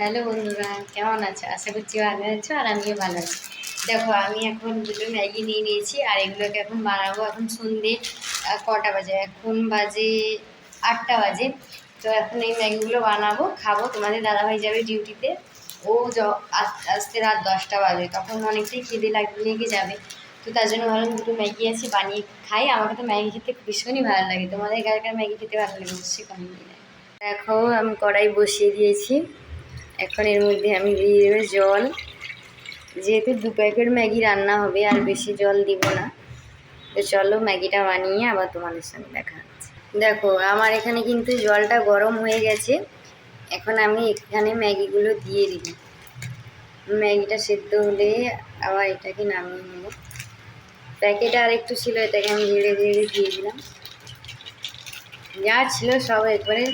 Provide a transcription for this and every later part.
Hello বন্ধুরা কেমন আছো? আশা করছি ভালো আছো আর আমিও ভালো আছি। দেখো আমি এখন দুটো ম্যাগি নিয়ে নিয়েছি আর এগুলোকে এখন বানাবো এখন সন্ধে আহ, কটা বাজে? এখন বাজে আটটা বাজে। তো এখন এই ম্যাগিগুলো বানাবো খাব। তোমাদের দাদাভাই যাবে ডিউটিতে। ও আসতে রাত দশটা বাজে। তখন অনেকটাই খিদে লাগ- লেগে যাবে। তো তার জন্য ভাবলাম দুটো ম্যাগি আছে বানিয়ে খাই। আমাকে তো ম্যাগি খেতে ভীষণই ভালো লাগে। তোমাদের কার ম্যাগি খেতে ভালো লাগে অবশ্যই কমেন্ট দেখো আমি কড়াই বসিয়ে দিয়েছি। এখন এর মধ্যে আমি দিয়ে দেবো জল। যেহেতু দু প্যাকেট ম্যাগি রান্না হবে, আর বেশি জল দিব না। তো চলো ম্যাগিটা বানিয়ে আবার তোমাদের সঙ্গে দেখা দেখো, আমার এখানে কিন্তু জলটা গরম হয়ে গেছে। এখন আমি এখানে ম্যাগিগুলো দিয়ে দিই ম্যাগিটা সেদ্ধ হলে আবার এটাকে নামিয়ে নেব। প্যাকেট আর একটু ছিল, এটাকে আমি ধীরে ধীরে দিয়ে দিলাম। যা ছিল সব একবারে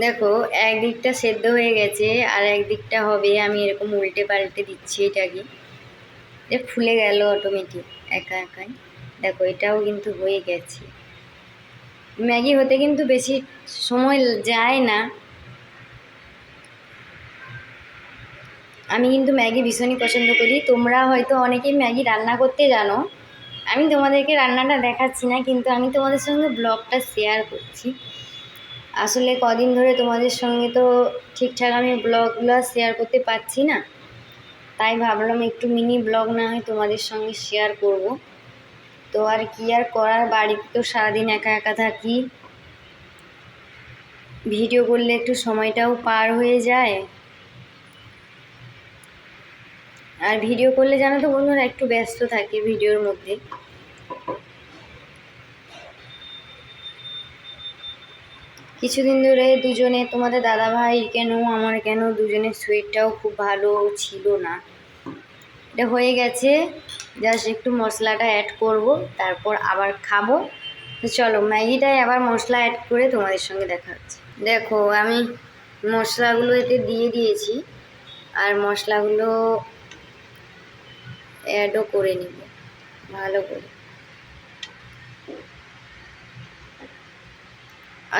দেখো, একদিকটা সেদ্ধ হয়ে গেছে আর একদিকটা হবে আমি এরকম উল্টে পাল্টে দিচ্ছি এটাকে। যে ফুলে গেল অটোমেটিক একা একাই। দেখো, এটাও কিন্তু হয়ে গেছে। ম্যাগি হতে কিন্তু বেশি সময় যায় না। আমি কিন্তু ম্যাগি ভীষণই পছন্দ করি। তোমরা হয়তো অনেকেই ম্যাগি রান্না করতে জানো। আমি তোমাদেরকে রান্নাটা দেখাচ্ছি না, কিন্তু আমি তোমাদের সঙ্গে ব্লগটা শেয়ার করছি। আসলে কদিন ধরে তোমাদের সঙ্গে তো ঠিকঠাক আমি ব্লগগুলো শেয়ার করতে পারছি না। তাই ভাবলাম একটু মিনি ব্লগ না হয় তোমাদের সঙ্গে শেয়ার করব। তো আর কি আর করার? বাড়িতে তো সারাদিন একা একা থাকি। ভিডিও করলে একটু সময়টাও পার হয়ে যায়। আর ভিডিও করলে জানো তো বন্ধুরা একটু ব্যস্ত থাকে ভিডিওর মধ্যে। কিছুদিন ধরে দুজনে, তোমাদের দাদা ভাই কেন, আমার কেন, দুজনের সুইটটাও খুব ভালো ছিল না। এটা হয়ে গেছে জাস্ট একটু মশলাটা অ্যাড করব, তারপর আবার খাব। তো চলো ম্যাগিটায় আবার মশলা অ্যাড করে তোমাদের সঙ্গে দেখা হচ্ছে। দেখো, আমি মশলাগুলো এতে দিয়ে দিয়েছি, আর মশলাগুলো অ্যাডও করে নিব, ভালো করে।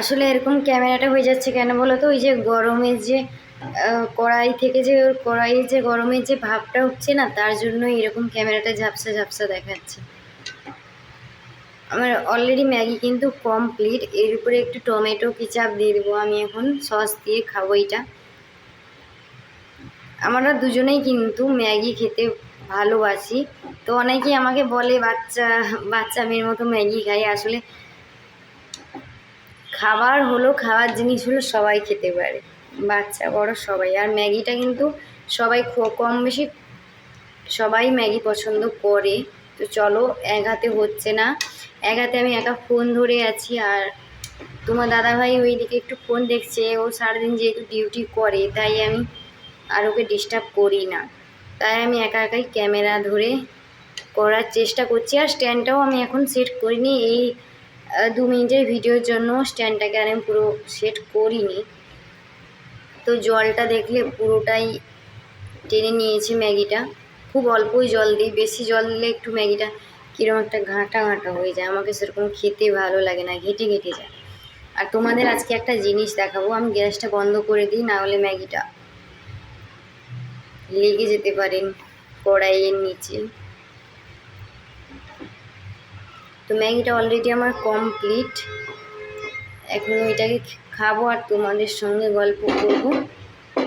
আসলে এরকম ক্যামেরাটা হয়ে যাচ্ছে কেন বলো তো? ওই যে গরমের যে কড়াই থেকে যে কড়াইয়ের যে গরমের যে ভাবটা উঠছে না, তার জন্য এরকম ক্যামেরাটা ঝাপসা ঝাপসা দেখাচ্ছে। আমার অলরেডি ম্যাগি কিন্তু কমপ্লিট এর উপরে একটু টমেটো কিচাপ দিয়ে দেবো আমি এখন, সস দিয়ে খাব এটা। আমরা দুজনেই কিন্তু ম্যাগি খেতে ভালোবাসি। তো অনেকেই আমাকে বলে, বাচ্চা বাচ্চা মেয়ের মতো ম্যাগি খাই। আসলে খাবার হলো, খাওয়ার জিনিস হলো সবাই খেতে পারে। বাচ্চা, বড় সবাই। আর ম্যাগিটা কিন্তু সবাই কম বেশি সবাই ম্যাগি পছন্দ করে। তো চলো, এক হাতে হচ্ছে না। এক হাতে আমি একা ফোন ধরে আছি আর তোমার দাদাভাই ওইদিকে একটু ফোন দেখছে। ও সারাদিন যেহেতু ডিউটি করে, তাই আমি আর ওকে ডিস্টার্ব করি না। তাই আমি একা একাই ক্যামেরা ধরে করার চেষ্টা করছি। আর স্ট্যান্ডটাও আমি এখন সেট করিনি। এই দু মিনিটের ভিডিওর জন্য স্ট্যান্ডটাকে আর আমি পুরো সেট করিনি। তো জলটা দেখলে পুরোটাই টেনে নিয়েছি ম্যাগিটা। খুব অল্পই জল দিই, বেশি জল দিলে একটু ম্যাগিটা কীরকম একটা ঘাঁটা ঘাঁটা হয়ে যায়। আমাকে সেরকম খেতে ভালো লাগে না, ঘেটে ঘেটে যায়। আর তোমাদের আজকে একটা জিনিস দেখাবো, আমি গ্যাসটা বন্ধ করে দিই, না হলে ম্যাগিটা লেগে যেতে পারেন কড়াইয়ের নিচে। তো ম্যাগিটা অলরেডি আমার কমপ্লিট এখন ওইটাকে খাব আর তোমাদের সঙ্গে গল্প করব।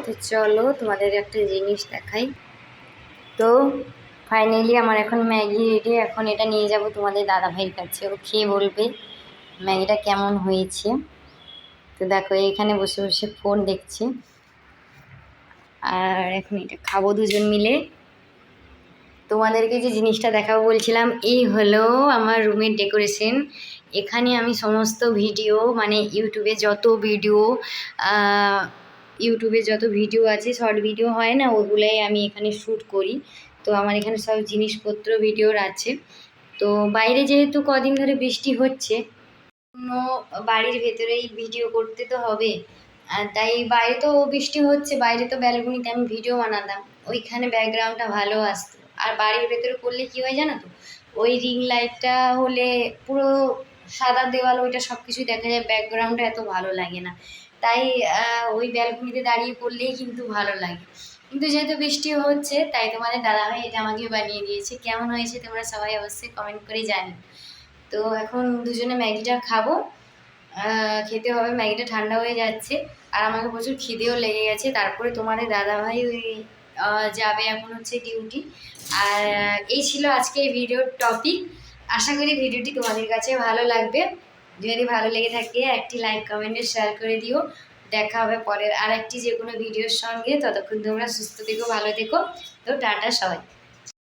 তো চলো তোমাদের একটা জিনিস দেখাই। তো ফাইনালি আমার এখন ম্যাগি রেডি এখন এটা নিয়ে যাব তোমাদের দাদা ভাইয়ের কাছে। ও খেয়ে বলবে ম্যাগিটা কেমন হয়েছে। তো দেখো, এখানে বসে বসে ফোন দেখছে। আর এখন এটা খাব দুজন মিলে। তোমাদেরকে যে জিনিসটা দেখাবো বলছিলাম, এই হলো আমার রুমের ডেকোরেশন। এখানে আমি সমস্ত ভিডিও মানে ইউটিউবে যত ভিডিও ইউটিউবে যত ভিডিও আছে, শর্ট ভিডিও হয় না, ওগুলাই আমি এখানে শ্যুট করি। তো আমার এখানে সব জিনিসপত্র, ভিডিওর আছে। তো বাইরে যেহেতু কদিন ধরে বৃষ্টি হচ্ছে কোনো বাড়ির ভেতরেই ভিডিও করতে তো হবে। তাই বাইরে তো বৃষ্টি হচ্ছে, বাইরে তো ব্যালকনিতে আমি ভিডিও বানাতাম। ওইখানে ব্যাকগ্রাউন্ডটা ভালো আসতো। আর বাড়ির ভেতরে করলে কি হয় জানো তো? ওই রিং লাইটটা হলে পুরো সাদা দেওয়াল ওইটা সব কিছুই দেখা যায় ব্যাকগ্রাউন্ডটা এত ভালো লাগে না। তাই ওই ব্যালকনিতে দাঁড়িয়ে পড়লেই কিন্তু ভালো লাগে। কিন্তু যেহেতু বৃষ্টি হচ্ছে, তাই তোমাদের দাদাভাই এটা আমাকে বানিয়ে দিয়েছে। কেমন হয়েছে তোমরা সবাই অবশ্যই কমেন্ট করে জানি। তো এখন দুজনে ম্যাগিটা খাব। খেতে হবে, ম্যাগিটা ঠান্ডা হয়ে যাচ্ছে। আর আমাকে প্রচুর খিদেও লেগে গেছে। তারপরে তোমাদের দাদাভাই ওই যাবে এখন হচ্ছে ডিউটি আর এই ছিল আজকে এই ভিডিওর টপিক আশা করি ভিডিওটি তোমাদের কাছে ভালো লাগবে। যদি ভালো লেগে থাকে, একটি লাইক কমেন্টে শেয়ার করে দিও। দেখা হবে পরের আর একটি যে কোনো ভিডিওর সঙ্গে। ততক্ষণ তোমরা সুস্থ থেকো, ভালো থেকো। তো টাটা সবাই।